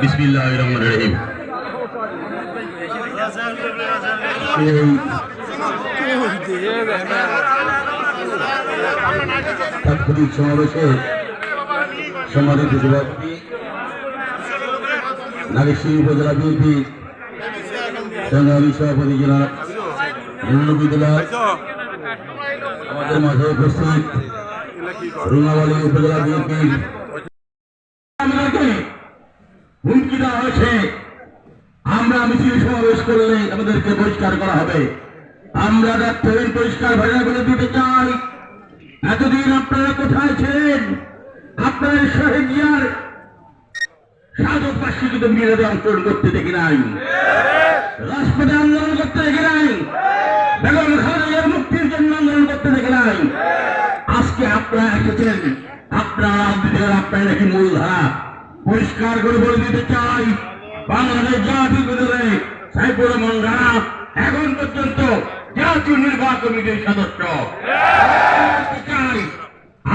बिस्मिल्लाहिर्रहमानिर्रहीम তাৎক্ষণিক সমাবেশে সম্মানিত সভাপতি নাগেশ্বরী উপজেলা বিএনপি সংগ্রামী সভাপতি জেলা বিদ্যালয় আমাদের মাঝে উপস্থিত উপজেলা হুমকি দেওয়া হয়েছে। আমরা মিছিল সমাবেশ করলে আমাদেরকে বহিষ্কার করা হবে। আমরা ডাক্তারের পরিষ্কার ভাষা বলে দিতে চাই। এতদিন আপনারা কোথায় ছিলেন? আপনারা শহীদ জিয়ার সাধক বিরোধে অংশগ্রহণ করতে দেখি নাই। রাজপথে আন্দোলন করতে দেখি নাই। বেগম খালেদার মুক্তির জন্য আন্দোলন করতে দেখি নাই আজকে আপনারা এসেছেন। আপনারা রাজনীতির আপনারা নাকি মূলধারা পরিষ্কার করে বলে দিতে চাই, বাংলাদেশ জাতীয় বিরোধে সাইফুর রহমান রানা এখন পর্যন্ত জাতীয় নির্বাচন কমিটির সদস্য।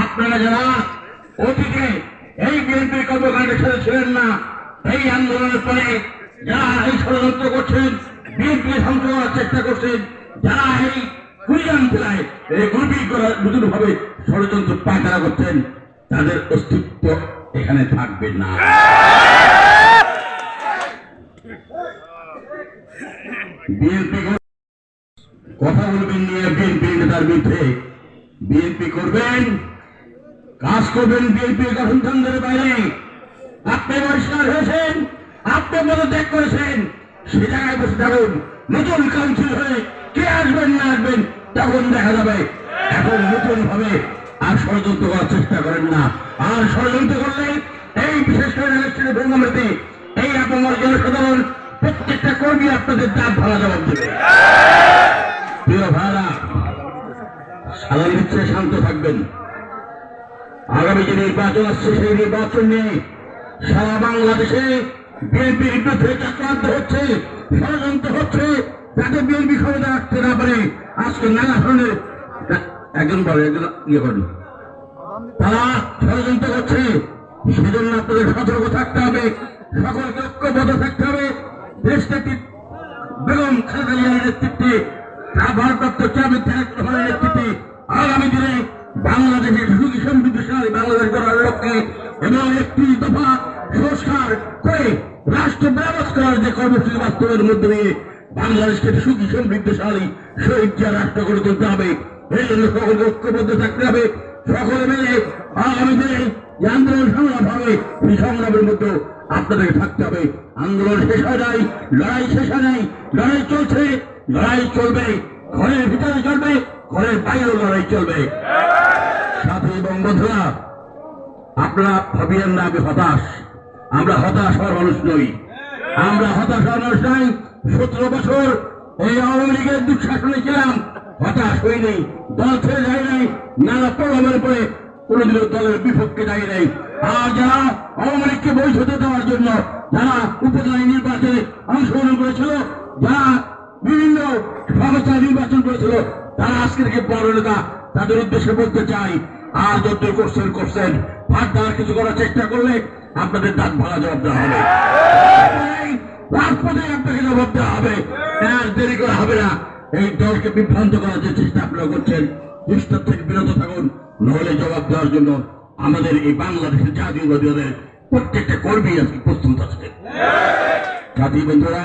আপনারা যারা অতীতে এই বিএনপির কর্মকাণ্ডের সাথে ছিলেন না, এই আন্দোলনের পরে যারা এই ষড়যন্ত্র করছেন, বিএনপি ধ্বংস করার চেষ্টা করছেন, যারা এই ভাবে ষড়যন্ত্র পায়তারা করছেন, তাদের অস্তিত্ব এখানে থাকবে না। কথা বলবেন নিয়ে বিএনপি নেতার বিরুদ্ধে। বিএনপি করবেন, কাজ করবেন বিএনপি গঠনতন্ত্রের বাইরে। আপনি বহিষ্কার হয়েছেন, আপনি পদত্যাগ করেছেন, সে জায়গায় বসে থাকুন, নতুন কাউন্সিল হয়ে কে আসবেন, না আসবেন, তখন দেখা যাবে। এখন নতুন ভাবে আর ষড়যন্ত্র করার চেষ্টা করেন না। আর ষড়যন্ত্র করলে এই বিশেষ করে ইলেকশনের ভঙ্গমেতে, এই আপনার জনসাধারণ প্রত্যেকটা কর্মী আপনাদের দাঁত ভাড়া জবাব দেবে। প্রিয় ভাইরা সারা ইচ্ছে শান্ত থাকবেন। আগামী যে নির্বাচন আসছে, সেই নির্বাচন নিয়ে সারা বাংলাদেশে বিএনপির বিরুদ্ধে চক্রান্ত হচ্ছে, ষড়যন্ত্র হচ্ছে। যাতে বিএনপি ক্ষমতা রাখতে না পারে, আজকে নানা ধরনের একজন বলে, একজন ইয়ে করেন। তারা ষড়যন্ত্র করছে। সেজন্য আপনাদের সতর্ক থাকতে হবে, সকলকে ঐক্যবদ্ধ থাকতে হবে। দেশটাকে বেগম খালেদা জিয়ার নেতৃত্বে ভারপ্রাপ্ত চেয়ারম্যান রহমানের নেতৃত্বে আগামী দিনে বাংলাদেশের সুখী সমৃদ্ধশালী বাংলাদেশ গড়ার লক্ষ্যে এবং একটি দফা সংস্কার করে রাষ্ট্র ব্যবস্থা যে কর্মসূচি বাস্তবের মধ্যে দিয়ে বাংলাদেশকে সুখী সমৃদ্ধশালী জিয়া রাষ্ট্র গড়ে তুলতে হবে, এই জন্য সকলকে ঐক্যবদ্ধ থাকতে হবে। সকলে মিলে আগামী দিনে আন্দোলন সংগ্রাম হবে। সেই সংগ্রামের মধ্যে আপনাদের থাকতে হবে। আন্দোলন শেষ হয় নাই, লড়াই শেষ হয় নাই, লড়াই চলছে, লড়াই চলবে, ঘরের ভিতরে চলবে ঘরের বাইরেও লড়াই চলবে। সাথে এবং বন্ধুরা, আপনারা ভাবিয়েন না আমি হতাশ। আমরা হতাশ হওয়ার মানুষ নই। আমরা হতাশ হওয়ার মানুষ নই। সতেরো বছর এই আওয়ামী লীগের দুঃশাসনে ছিলাম, হতাশ হইনি দল ছেড়ে যায় নাই, নানা প্রোগ্রামের পরে কোনোদিনও দলের বিপক্ষে দাঁড়িয়ে নেই। আর যারা আওয়ামী লীগকে বৈধতা দেওয়ার জন্য যারা উপজেলা নির্বাচনে অংশগ্রহণ করেছিল, যারা বিভিন্ন ব্যবস্থায় নির্বাচন করেছিল, তারা আজকে থেকে বড় নেতা, তাদের উদ্দেশ্যে বলতে চাই, আর যত করছেন করছেন ভাত দেওয়ার কিছু করার চেষ্টা করলে আপনাদের দাঁত ভাড়া জবাব দেওয়া হবে। এই দলকে বিভ্রান্ত করার চেষ্টা করছেন থাকুন। নহলে জবাব দেওয়ার জন্য আমাদের এই বাংলাদেশের জাতীয় প্রত্যেকটা কর্মী আজকে প্রস্তুত আছে জাতীয় বন্ধুরা